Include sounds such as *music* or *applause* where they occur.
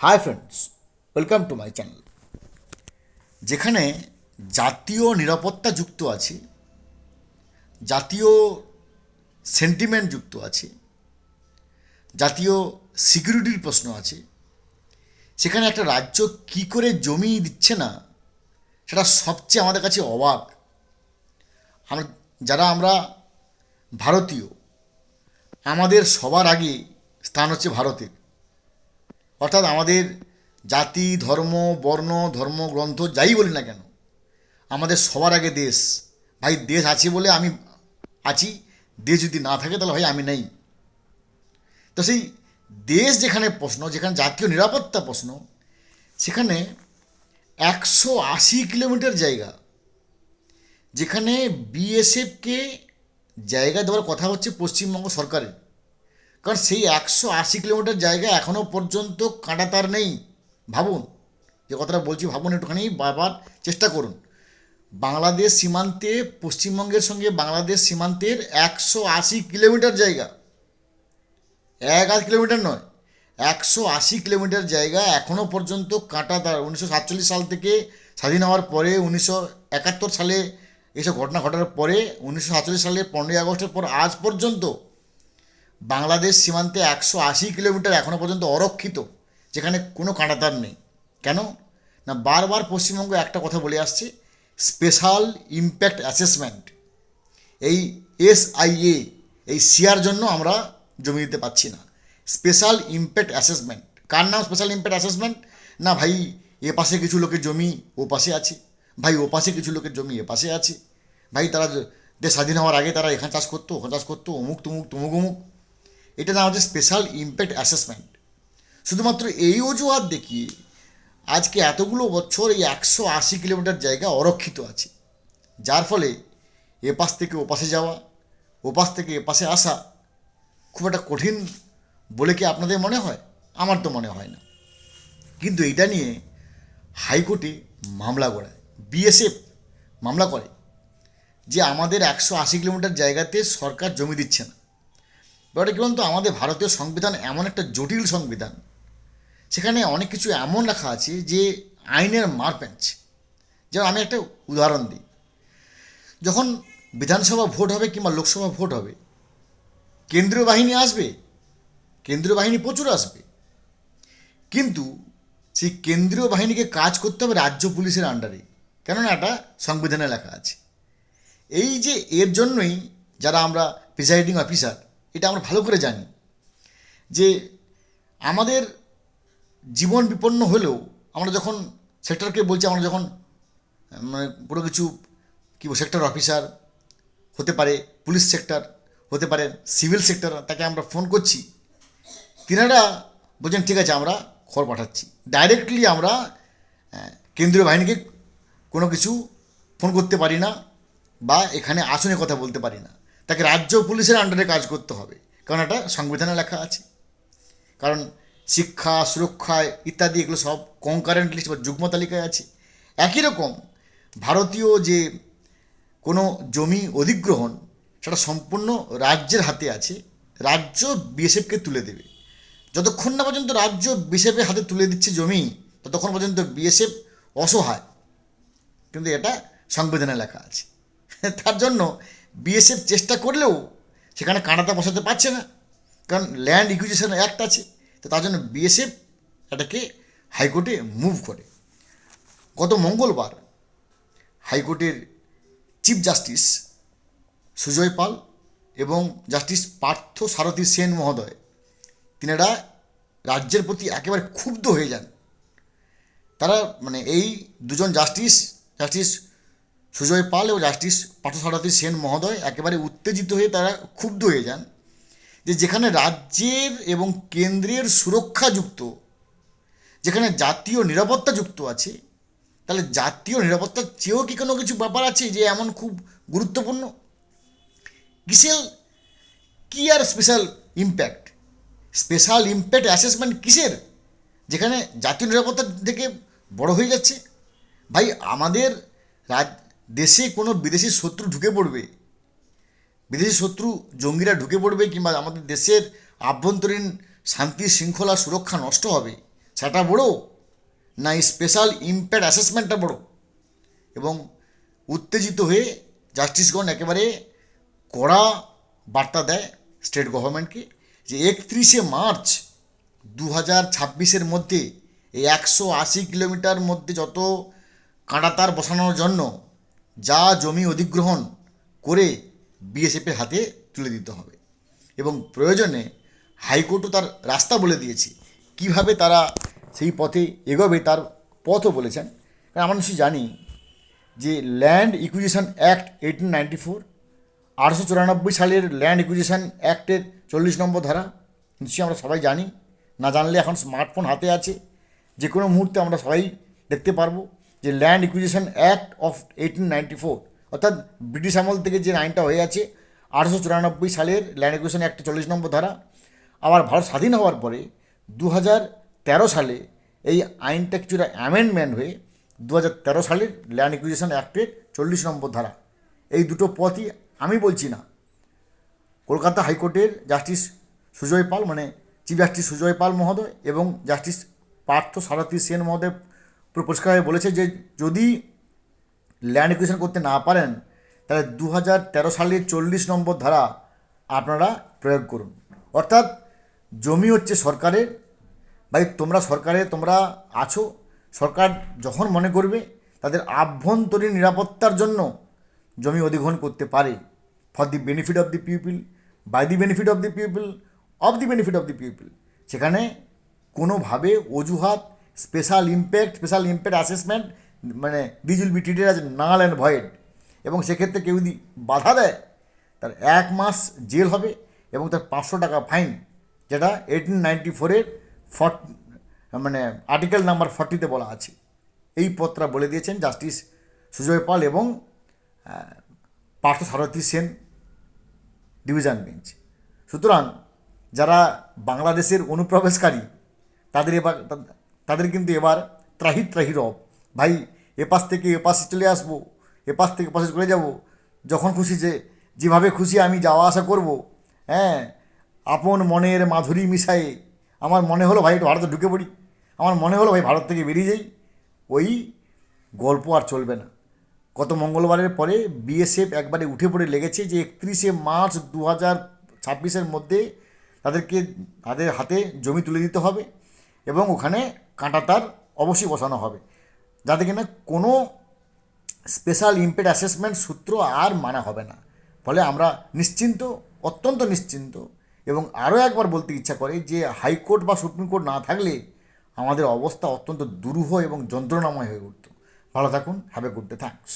Hi friends welcome to my channel যেখানে জাতীয় নিরাপত্তা যুক্ত আছে, জাতীয় সেন্টিমেন্ট যুক্ত আছে, জাতীয় সিকিউরিটির প্রশ্ন আছে, সেখানে একটা রাজ্য কি করে জমি দিচ্ছে না, সেটা সবচেয়ে আমাদের কাছে অবাক। আমরা, যারা আমরা ভারতীয়, আমাদের সবার আগে স্থান হচ্ছে ভারতের। অর্থাৎ আমাদের জাতি, ধর্ম, বর্ণ ধর্মগ্রন্থ যাই বলি না কেন, আমাদের সবার আগে দেশ। ভাই, দেশ আছে বলে আমি আছি, দেশ যদি না থাকে তাহলে ভাই আমি নেই। তো সেই দেশ যেখানে প্রশ্ন, যেখানে জাতীয় নিরাপত্তা প্রশ্ন, সেখানে একশো আশি কিলোমিটার জায়গা, যেখানে বিএসএফকে জায়গা দেওয়ার কথা হচ্ছে পশ্চিমবঙ্গ সরকারের। কারণ সেই একশো আশি কিলোমিটার জায়গা এখনও পর্যন্ত কাঁটা তার নেই। ভাবুন, যে কথাটা বলছি, ভাবুন একটুখানি বারবার চেষ্টা করুন। বাংলাদেশ সীমান্তে, পশ্চিমবঙ্গের সঙ্গে বাংলাদেশ সীমান্তের একশো আশি কিলোমিটার জায়গা। এক আধ কিলোমিটার নয়, একশো আশি কিলোমিটার জায়গা এখনও পর্যন্ত কাঁটাতার। উনিশশো সাতচল্লিশ সাল থেকে স্বাধীন হওয়ার পরে, উনিশশো একাত্তর সালে এসব ঘটনা ঘটার পরে, উনিশশো সাতচল্লিশ সালে পনেরোই আগস্টের পর আজ পর্যন্ত বাংলাদেশ সীমান্তে একশো আশি কিলোমিটার এখনও পর্যন্ত অরক্ষিত, যেখানে কোনো কাঁটাতার নেই। কেন? না, বারবার পশ্চিমবঙ্গ একটা কথা বলে আসছে, স্পেশাল ইম্প্যাক্ট অ্যাসেসমেন্ট। এই এসআইএ, এই সিয়ার জন্য আমরা জমি দিতে পারছি না। Special impact assessment. কার নাম স্পেশাল ইম্প্যাক্ট অ্যাসেসমেন্ট? না, ভাই, এ পাশে কিছু লোকের জমি ও পাশে আছে। ভাই, ও পাশে কিছু লোকের জমি এ পাশে আছে। ভাই, তারা দেশ স্বাধীন হওয়ার আগে তারা এখানে চাষ করতো, ওখানে চাষ করতো, অমুক, তুমুক তুমুক, অমুক। এটা নাম হচ্ছে স্পেশাল ইম্প্যাক্ট অ্যাসেসমেন্ট শুধুমাত্র এই অজুহাত দেখিয়ে আজকে এতগুলো বছর এই একশো আশি কিলোমিটার জায়গা অরক্ষিত আছে। যার ফলে এ পাশ থেকে ওপাশে যাওয়া ওপাশ থেকে এপাশে আসা খুব একটা কঠিন বলে কি আপনাদের মনে হয়? আমার তো মনে হয় না। কিন্তু এটা নিয়ে হাইকোর্টে মামলা গড়ায় বিএসএফ মামলা করে যে আমাদের একশো আশি কিলোমিটার জায়গাতে সরকার জমি দিচ্ছে না। ব্যাপারটা কী বলুন তো আমাদের ভারতীয় সংবিধান এমন একটা জটিল সংবিধান। সেখানে অনেক কিছু এমন লেখা আছে যে আইনের মার পেঁচ যেমন আমি একটা উদাহরণ দিই। যখন বিধানসভা ভোট হবে কিংবা লোকসভা ভোট হবে, কেন্দ্রীয় বাহিনী আসবে, কেন্দ্রীয় বাহিনী প্রচুর আসবে। কিন্তু সেই কেন্দ্রীয় বাহিনীকে কাজ করতে হবে রাজ্য পুলিশের আন্ডারে, কেননা এটা সংবিধানে লেখা আছে। এই যে এর জন্যই যারা আমরা প্রিসাইডিং অফিসার এটা আমরা ভালো করে জানি যে আমাদের জীবন বিপন্ন হলেও আমরা যখন সেক্টরকে বলছি, আমরা যখন মানে কোনো কিছু কী সেক্টর অফিসার হতে পারে, পুলিশ সেক্টর হতে পারে, সিভিল সেক্টর তাকে আমরা ফোন করছি, তিনারা বলছেন, ঠিক আছে, আমরা খবর পাঠাচ্ছি। ডাইরেক্টলি আমরা কেন্দ্রীয় বাহিনীকে কোনো কিছু ফোন করতে পারি না বা এখানে আসনে কথা বলতে পারি না। তাকে রাজ্য পুলিশের আন্ডারে কাজ করতে হবে। কারণ এটা সংবিধানে লেখা আছে। কারণ শিক্ষা, সুরক্ষা ইত্যাদি এগুলো সব কনকারেন্ট লিস্ট বা যুগ্ম তালিকায় আছে। একই রকম ভারতীয় যে কোনো জমি অধিগ্রহণ, সেটা সম্পূর্ণ রাজ্যের হাতে আছে। রাজ্য বিএসএফকে তুলে দেবে। যতক্ষণ না পর্যন্ত রাজ্য বিএসএফের হাতে তুলে দিচ্ছে জমি, ততক্ষণ পর্যন্ত বিএসএফ অসহায়। কিন্তু এটা সংবিধানে লেখা আছে। *laughs* তার জন্য বিএসএফ চেষ্টা করলেও সেখানে কাঁটাতা বসাতে পারছে না। কারণ ল্যান্ড ইকুইজিশন অ্যাক্ট আছে। তো তার জন্য বিএসএফ এটাকে হাইকোর্টে মুভ করে। গত মঙ্গলবার হাইকোর্টের চিফ জাস্টিস সুজয় পাল এবং জাস্টিস পার্থ সারথী সেন মহোদয়, তিনারা রাজ্যের প্রতি একেবারে ক্ষুব্ধ হয়ে যান। তারা মানে এই দুজন জাস্টিস জাস্টিস সুজয় পাল এবং জাস্টিস পার্থসারথী সেন মহোদয় একেবারে উত্তেজিত হয়ে তারা ক্ষুব্ধ হয়ে যান যে যেখানে রাজ্যের এবং কেন্দ্রের সুরক্ষা যুক্ত, যেখানে জাতীয় নিরাপত্তা যুক্ত আছে, তাহলে জাতীয় নিরাপত্তার চেয়েও কি কোনো কিছু ব্যাপার আছে যে এমন খুব গুরুত্বপূর্ণ? কিসের, কি আর special impact special impact assessment কিসের? যেখানে জাতীয় নিরাপত্তা থেকে বড় হয়ে যাচ্ছে। ভাই, আমাদের রাজ দেশে কোনো বিদেশি শত্রু ঢুকে পড়বে, বিদেশি শত্রু জঙ্গিরা ঢুকে পড়বে কিংবা আমাদের দেশের আভ্যন্তরীণ শান্তি শৃঙ্খলা সুরক্ষা নষ্ট হবে, সেটা বড় না এই স্পেশাল ইম্প্যাক্ট অ্যাসেসমেন্টটা বড়? এবং উত্তেজিত হয়ে জাস্টিসগণ একেবারে কড়া বার্তা দেয় স্টেট গভর্নমেন্টকে যে একত্রিশে মার্চ দু হাজার ছাব্বিশের মধ্যে এই একশো আশি কিলোমিটার মধ্যে যত কাঁটাতার বসানোর জন্য যা জমি অধিগ্রহণ করে বিএসএফের হাতে তুলে দিতে হবে। এবং প্রয়োজনে হাইকোর্টও তার রাস্তা বলে দিয়েছে। কীভাবে তারা সেই পথে এগোবে তার পথও বলেছেন। কারণ আমরা নিশ্চয়ই জানি যে land acquisition act eighteen ninety four আটশো চুরানব্বই সালের ল্যান্ড ইকুইজিশন অ্যাক্টের চল্লিশ নম্বর ধারা, নিশ্চয়ই আমরা সবাই জানি। না জানলে এখন স্মার্টফোন হাতে আছে। যে কোনো মুহূর্তে আমরা সবাই দেখতে পারব। যে land acquisition act of eighteen ninety four অর্থাৎ ব্রিটিশ আমল থেকে যে আইনটা হয়ে আছে আটশো চুরানব্বই সালের ল্যান্ড ইকুইজিশন অ্যাক্টের চল্লিশ নম্বর ধারা, আবার ভারত স্বাধীন হওয়ার পরে দু তেরো সালে এই আইনটা কিছুটা অ্যামেন্ডমেন্ট হয়ে দু তেরো সালের ল্যান্ড ইকুইজিশন অ্যাক্টের চল্লিশ নম্বর ধারা। এই দুটো পথই আমি বলছি না। কলকাতা হাইকোর্টের জাস্টিস সুজয় পাল মানে চিফ জাস্টিস সুজয় পাল মহোদয় এবং জাস্টিস পার্থ সারথী সেন মহোদয় পরিষ্কারভাবে বলেছে যে যদি ল্যান্ড একুইশন করতে না পারেন, তাহলে দু হাজার তেরো সালের চল্লিশ নম্বর ধারা আপনারা প্রয়োগ করুন। অর্থাৎ জমি হচ্ছে সরকারের ভাই তোমরা সরকারে তোমরা আছো, সরকার যখন মনে করবে তাদের আভ্যন্তরীণ নিরাপত্তার জন্য জমি অধিগ্রহণ করতে পারে। For the benefit of the people by the benefit of the people of the benefit of the people সেখানে কোনোভাবে অজুহাত special impact special impact assessment মানে this will be treated as null and void এবং সেক্ষেত্রে কেউ যদি বাধা দেয়, তার এক মাস জেল হবে এবং তার পাঁচশো টাকা ফাইন যেটা এইটিন নাইনটি ফোরের ফট মানে আর্টিকেল নাম্বার ফর্টিতে বলা আছে। এই পত্রা বলে দিয়েছেন জাস্টিস সুজয় পাল এবং পার্থ সারথী সেন ডিভিশন বেঞ্চ সুতরাং যারা বাংলাদেশের অনুপ্রবেশকারী, তাদের এবার তাদের কিন্তু এবার ত্রাহি ত্রাহি রব। ভাই এপাশ থেকে এপাশে চলে আসব এপাশ থেকে পাশে চলে যাব। যখন খুশি যে, যেভাবে খুশি আমি যাওয়া আসা করব হ্যাঁ? আপন মনের মাধুরী মিশায়ে। আমার মনে হলো ভাই, একটু ভারতে ঢুকে পড়ি। আমার মনে হলো ভাই, ভারত থেকে বেরিয়ে যাই। ওই গল্প আর চলবে না। গত মঙ্গলবারের পরে বিএসএফ একবারে উঠে পড়ে লেগেছে যে, একত্রিশে মার্চ দু হাজার ছাব্বিশের মধ্যে তাদেরকে তাদের হাতে জমি তুলে দিতে হবে। এবং ওখানে কাঁটা তার অবশ্যই বসানো হবে। যাতে কিনা কোনো স্পেশাল ইম্প্যাক্ট অ্যাসেসমেন্ট সূত্র আর মানা হবে না। ফলে আমরা নিশ্চিন্ত, অত্যন্ত নিশ্চিন্ত এবং আরও একবার বলতে ইচ্ছা করে যে হাইকোর্ট বা সুপ্রিম কোর্ট না থাকলে আমাদের অবস্থা অত্যন্ত দুরূহ এবং যন্ত্রণাময় হয়ে উঠত। ভালো থাকুন have a good day thanks